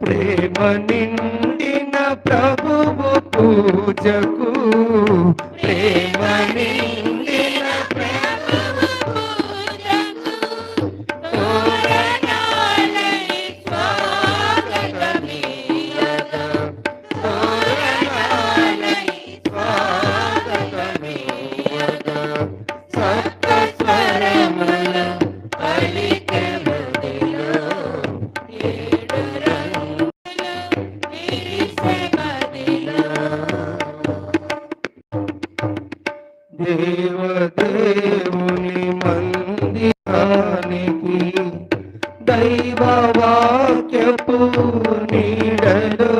ప్రేమ నిండిన ప్రభువు పూజకు ప్రేమ దేవదేవుని మందిరానికి దైవ వాక్యపు నీడలో